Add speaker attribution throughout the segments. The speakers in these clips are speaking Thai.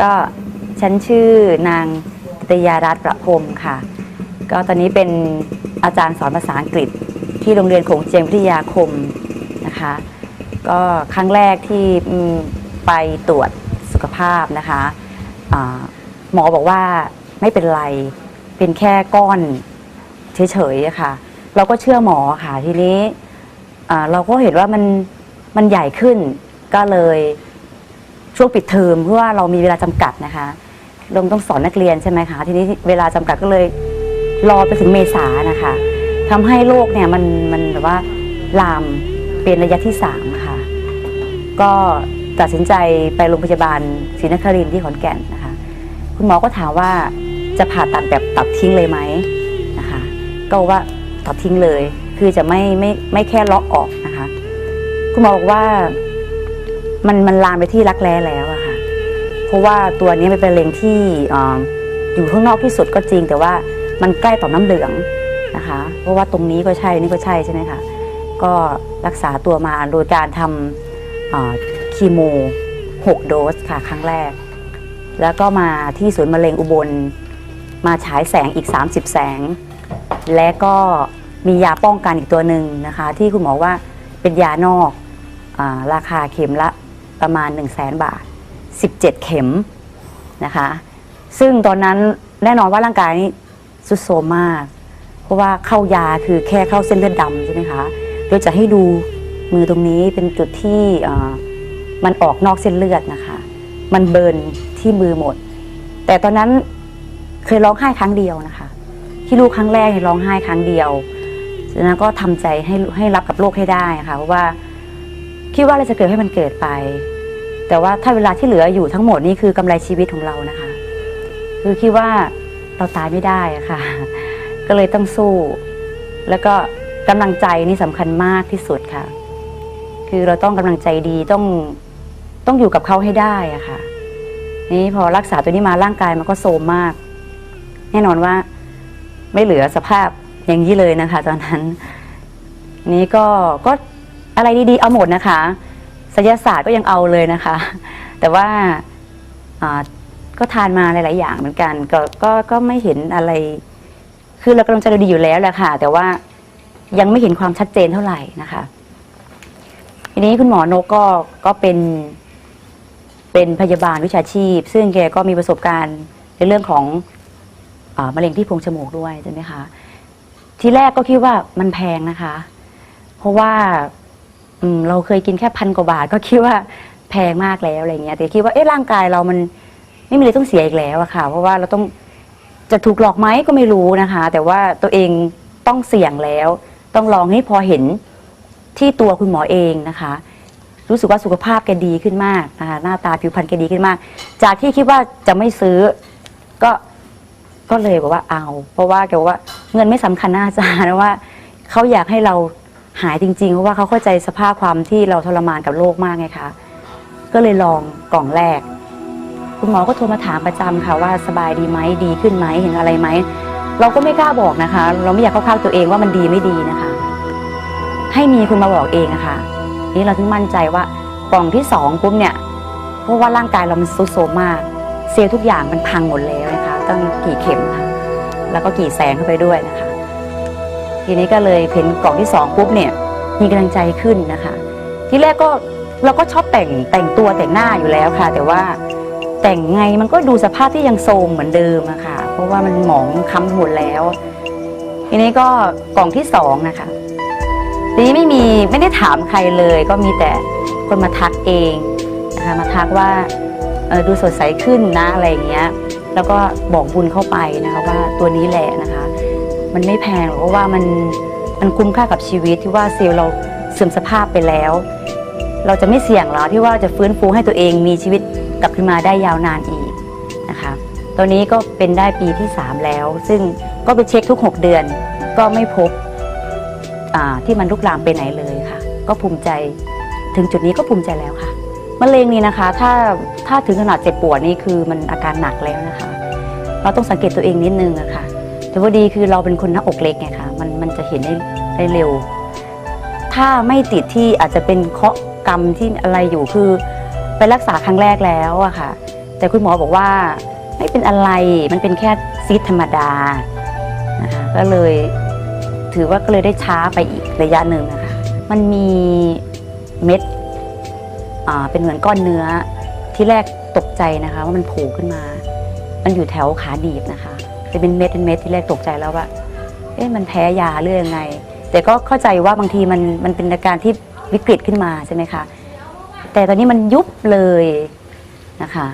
Speaker 1: ก็ฉันชื่อนางตยารัตน์ประพรมค่ะ ก็ตอนนี้เป็นอาจารย์สอนภาษาอังกฤษที่โรงเรียนโขงเจียมวิทยาคมนะคะ ก็ครั้งแรกที่ไปตรวจสุขภาพนะคะหมอบอกว่าไม่เป็นไร เป็นแค่ก้อนเฉยๆะค่ะ เราก็เชื่อหมอค่ะทีนี้เราก็เห็นว่ามันมันใหญ่ขึ้นก็เลย ช่วงปิดเทอมเพราะว่าเรามีเวลาจำกัดนะคะลงต้องสอนนักเรียนใช่ไหมคะทีนี้เวลาจำกัดก็เลยรอไปถึงเมษานะคะทำให้โรคเนี่ยมันมันแบบว่าลามเป็นระยะที่สามค่ะ ก็ตัดสินใจไปโรงพยาบาลศรีนครินทร์ที่ขอนแก่นนะคะ คุณหมอก็ถามว่าจะผ่าตัดแบบตัดทิ้งเลยไหมนะคะ ก็ว่าตัดทิ้งเลย คือจะไม่ไม่ไม่แค่เลาะออกนะคะ คุณหมอบอกว่า มันมันลามไปที่รักแร้แล้วอะค่ะ เพราะว่าตัวนี้มันเป็นเร็งที่ออยู่ข้างนอกที่สุดก็จริง แต่ว่ามันใกล้ต่อมน้ำเหลืองนะคะ เพราะว่าตรงนี้ก็ใช่นี่ก็ใช่ใช่ไหมคะก็รักษาตัวมาโดยการทำเอ่อคีโม6 โดสค่ะครั้งแรก แล้วก็มาที่ศูนย์มะเร็งอุบล มาฉายแสงอีก 30 แสง และก็มียาป้องกันอีกตัวหนึ่งนะคะ ที่คุณหมอว่าเป็นยานอกอราคาเข็มละ ประมาณ 1 0 0 0 0แสนบาท 17 เข็มนะคะ ซึ่งตอนนั้นแน่นอนว่าร่างกายนี่สุดโทรมมาก เพราะว่าเข้ายาคือแค่เข้าเส้นเลือดดำใช่ไหมคะโดยจะให้ดูมือตรงนี้เป็นจุดที่มันออกนอกเส้นเลือดนะคะ มันเบิร์นที่มือหมด แต่ตอนนั้นเคยร้องไห้ครั้งเดียวนะคะ ที่ลูกครั้งแรกร้องไห้ครั้งเดียวจากนั้นก็ทำใจให้ให้รับกับโรคให้ได้ค่ะเพราะว่า คิดว่าอะไรจะเกิดให้มันเกิดไป แต่ว่าถ้าเวลาที่เหลืออยู่ทั้งหมดนี่คือกำไรชีวิตของเรานะคะ คือคิดว่าเราตายไม่ได้ะค่ะ ก็เลยต้องสู้ แล้วก็กำลังใจนี่สำคัญมากที่สุดค่ะ คือเราต้องกำลังใจดีต้องต้องอยู่กับเขาให้ได้อะค่ะ นี่พอรักษาตัวนี้มาร่างกายมันก็โทรมมาก แน่นอนว่าไม่เหลือสภาพอย่างนี้เลยนะคะ ตอนนั้น นี้ก็ก็ อะไรดีๆเอาหมดนะคะศิลศาสตร์ก็ยังเอาเลยนะคะ แต่ว่าก็ทานมาหลาย ๆ อย่างเหมือนกันก็ก็ก็ไม่เห็นอะไร คือเรากำลังจเราดีอยู่แล้วแหละค่ะ แต่ว่ายังไม่เห็นความชัดเจนเท่าไหร่นะคะทีนี้คุณหมอนกก็ก็เป็นเป็นพยาบาลวิชาชีพ ซึ่งแกก็มีประสบการณ์ในเรื่องของอมะเร็งที่โพรงจมูกด้วยใช่ไหมคะ ทีแรกก็คิดว่ามันแพงนะคะ เพราะว่า อืมเราเคยกินแค่พันกว่าบาทก็คิดว่าแพงมากแล้วอะไรเงี้ยแต่คิดว่าเอ๊ะร่างกายเรามันไม่มีอะไรต้องเสียอีกแล้วอะค่ะ เพราะว่าเราต้องจะถูกหลอกไหมก็ไม่รู้นะคะ แต่ว่าตัวเองต้องเสี่ยงแล้ว ต้องลองให้พอเห็นที่ตัวคุณหมอเองนะคะ รู้สึกว่าสุขภาพแกดีขึ้นมากนะคะหน้าตาผิวพรรณแกดีขึ้นมาก จากที่คิดว่าจะไม่ซื้อก็ก็เลยบอกว่าเอา เพราะว่าแกบอกว่าเงินไม่สำคัญนะอาจารย์นะว่าเขาอยากให้เรา หายจริงๆ เพราะว่าเขาเข้าใจสภาพความที่เราทรมานกับโรคมากไงคะ ก็เลยลองกล่องแรก คุณหมอก็โทรมาถามประจำค่ะว่าสบายดีไหมดีขึ้นไหมเห็นอะไรไหม เราก็ไม่กล้าบอกนะคะ เราไม่อยากเข้าข้างตัวเองว่ามันดีไม่ดีนะคะ ให้มีคุณมาบอกเองนะคะนี่เราถึงมั่นใจว่ากล่องที่สองปุ๊บเนี่ยเพราะว่าร่างกายเรามันซุดโซมมาก เซลล์ทุกอย่างมันพังหมดแล้วนะคะตั้งกี่เข็มค่ะแล้วก็กี่แสงเข้าไปด้วยนะคะ ทีนี้ก็เลยเห็นกล่องที่สองปุ๊บเนี่ยมีกำลังใจขึ้นนะคะ ที่แรกก็เราก็ชอบแต่งแต่งตัวแต่งหน้าอยู่แล้วค่ะ แต่ว่าแต่งไงมันก็ดูสภาพที่ยังโทรมเหมือนเดิมอะค่ะ เพราะว่ามันหมองค้ำหมดแล้ว ทีนี้ก็กล่องที่สองนะคะ ทีนี้ไม่มีไม่ได้ถามใครเลย ก็มีแต่คนมาทักเองนะคะมาทักว่าออดูสดใสขึ้นนะอะไรอย่างเงี้ย แล้วก็บอกบุญเข้าไปนะคะว่าตัวนี้แหละนะคะ มันไม่แพงหรอกเพราะว่ามันมันคุ้มค่ากับชีวิตที่ว่าเซลล์เราเสื่อมสภาพไปแล้ว เราจะไม่เสี่ยงหรอที่ว่าจะฟื้นฟูให้ตัวเองมีชีวิตกลับขึ้นมาได้ยาวนานอีกนะคะตัวนี้ก็เป็นได้ปีที่ 3 แล้ว ซึ่งก็ไปเช็คทุก 6 เดือน ก็ไม่พบที่มันลุกลามไปไหนเลยค่ะ ก็ภูมิใจถึงจุดนี้ก็ภูมิใจแล้วค่ะมะเร็งนี่นะคะ ถ้าถ้าถึงขนาดเจ็บปวดนี่คือมันอาการหนักแล้วนะคะ เราต้องสังเกตตัวเองนิดนึงอะค่ะ แต่ว่าดีคือเราเป็นคนหน้าอกเล็กไงคะมันมันจะเห็นได้ได้เร็ว ถ้าไม่ติดที่อาจจะเป็นเคาะกรรมที่อะไรอยู่คือไปรักษาครั้งแรกแล้วอะค่ะ แต่คุณหมอบอกว่าไม่เป็นอะไรมันเป็นแค่ซีดธรรมดานะคะก็เลยถือว่าก็เลยได้ช้าไปอีกระยะหนึ่งนะคะมันมีเม็ดอ่าเป็นเหมือนก้อนเนื้อที่แรกตกใจนะคะ ว่ามันโผล่ขึ้นมา มันอยู่แถวขาดีบนะคะ จะเป็นเม็ดเป็นเม็ดที่แรกตกใจแล้วว่า เอ๊ะมันแพ้ยาหรือยังไง แต่ก็เข้าใจว่าบางทีมันมันเป็นอาการที่วิกฤตขึ้นมาใช่ไหมคะ แต่ตอนนี้มันยุบเลยนะคะ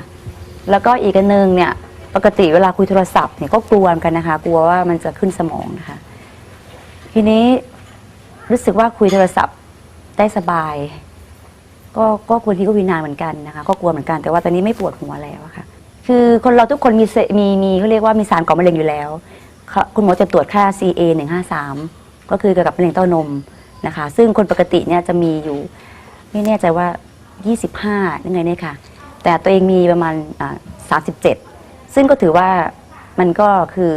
Speaker 1: แล้วก็อีกอันหนึงเนี่ยปกติเวลาคุยโทรศัพท์เนี่ยก็กลัวกันนะคะ กลัวว่ามันจะขึ้นสมองนะคะ ทีนี้รู้สึกว่าคุยโทรศัพท์ได้สบาย ก็ก็บางทีก็วินานเหมือนกันนะคะ ก็กลัวเหมือนกันแต่ว่าตอนนี้ไม่ปวดหัวแล้วะค่ะ คือคนเราทุกคนมีเซมีมีเขาเรียกว่ามีสารก่อมะเร็งอยู่แล้วคุณหมอจะตรวจค่า CA 153ก็คือเกี่ยวกับมะเร็งเต้านมนะคะ ซึ่งคนปกติเนี่ยจะมีอยู่ ไม่แน่ใจว่า 25ยังไงเนี่ยค่ะ แต่ตัวเองมีประมาณอ่า37 ซึ่งก็ถือว่ามันก็คือ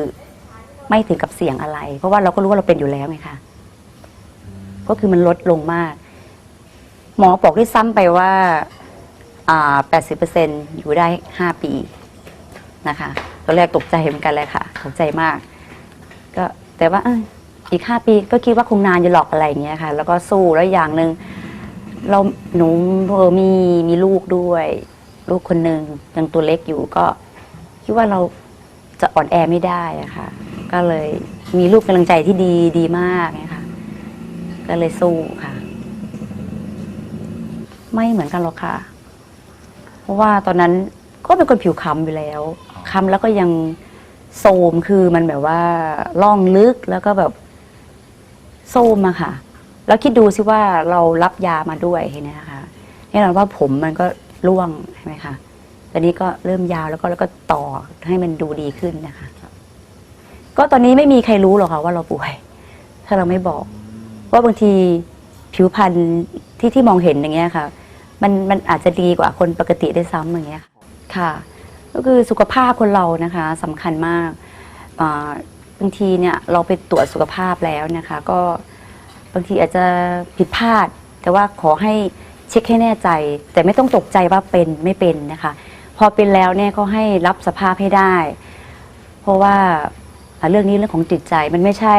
Speaker 1: ไม่ถึงกับเสี่ยงอะไร เพราะว่าเราก็รู้ว่าเราเป็นอยู่แล้วไงคะก็คือมันลดลงมาก หมอบอกด้วยซ้ำไปว่า อ่า 80%อยู่ได้ 5 ปี นะคะตอนแรกตกใจเหมือนกันเลยค่ะตกใจมาก ก็แต่ว่าเอ้ยอีก5ปีก็คิดว่าคงนานจะหลอกอะไรอย่างเงี้ยค่ะ แล้วก็สู้แล้วอย่างหนึ่งเราหนูเออมีมีลูกด้วย ลูกคนหนึ่งยังตัวเล็กอยู่ก็ คิดว่าเราจะอ่อนแอไม่ได้อะค่ะ ก็เลยมีลูกกำลังใจที่ดีดีมากนะคะก็เลยสู้ค่ะ ไม่เหมือนกันหรอกค่ะ เพราะว่าตอนนั้น ก็เป็นคนผิวคล้ำอยู่แล้วคล้ำแล้วก็ยังโทรมคือมันแบบว่าล่องลึกแล้วก็แบบโทรมอะค่ะ แล้วคิดดูสิว่าเรารับยามาด้วยเห็นไหมคะแน่นอนว่าผมมันก็ร่วงใช่ไหมคะตอนนี้ก็เริ่มยาวแล้วก็แล้วก็ต่อให้มันดูดีขึ้นนะคะ ก็ตอนนี้ไม่มีใครรู้หรอกค่ะว่าเราป่วย ถ้าเราไม่บอกว่าบางทีผิวพรรณที่ที่มองเห็นอย่างเงี้ยค่ะ มันมันอาจจะดีกว่าคนปกติได้วยซ้ำอย่างเงี้ยค่ะ ค่ะ ก็คือสุขภาพคนเรานะคะสำคัญมากอ่าบางทีเนี่ยเราไปตรวจสุขภาพแล้วนะคะ ก็บางทีอาจจะผิดพลาด แต่ว่าขอให้เช็คให้แน่ใจ แต่ไม่ต้องตกใจว่าเป็นไม่เป็นนะคะ พอเป็นแล้วเนี่ยก็ให้รับสภาพให้ได้ เพราะว่าอ่าเรื่องนี้เรื่องของจิตใจมันไม่ใช่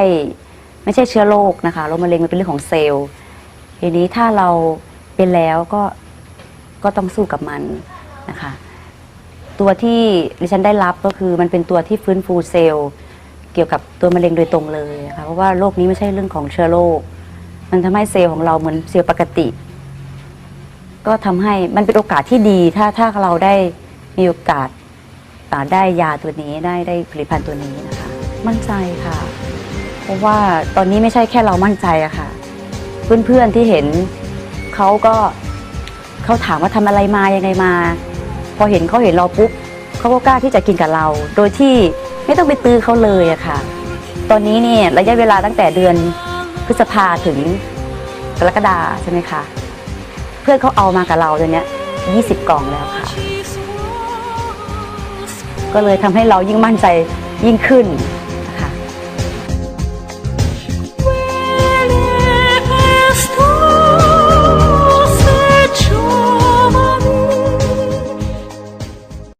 Speaker 1: ไม่ใช่เชื้อโรคนะคะโรคมะเร็งมันเป็นเรื่องของเซลล์ทีนี้ถ้าเราเป็นแล้วก็ก็ต้องสู้กับมันนะคะ ตัวที่ดิฉันได้รับก็คือมันเป็นตัวที่ฟื้นฟูเซลล์เกี่ยวกับตัวมะเร็งโดยตรงเลยนะคะเพราะว่าโรคนี้ไม่ใช่เรื่องของเชื้อโรคมันทำให้เซลล์ของเราเหมือนเซลล์ปกติ ก็ทำให้มันเป็นโอกาสที่ดีถ้าถ้าเราได้มีโอกาสได้ยาตัวนี้ได้ได้ผลิตภัณฑ์ตัวนี้นะคะ มั่นใจค่ะ เพราะว่าตอนนี้ไม่ใช่แค่เรามั่นใจอะค่ะ เพื่อนๆที่เห็นเขาก็เขาถามว่าทำอะไรมายังไงมา พอเห็นเขาเห็นเราปุ๊บเขาก็กล้าที่จะกินกับเรา โดยที่ไม่ต้องไปตื้อเขาเลยอะค่ะ ตอนนี้เนี่ยระยะเวลาตั้งแต่เดือนพฤษภาถึงกรกฎาใช่ไหมคะ เพื่อนเขาเอามากับเราตอนนี้ย20กล่องแล้วค่ะ ก็เลยทำให้เรายิ่งมั่นใจยิ่งขึ้น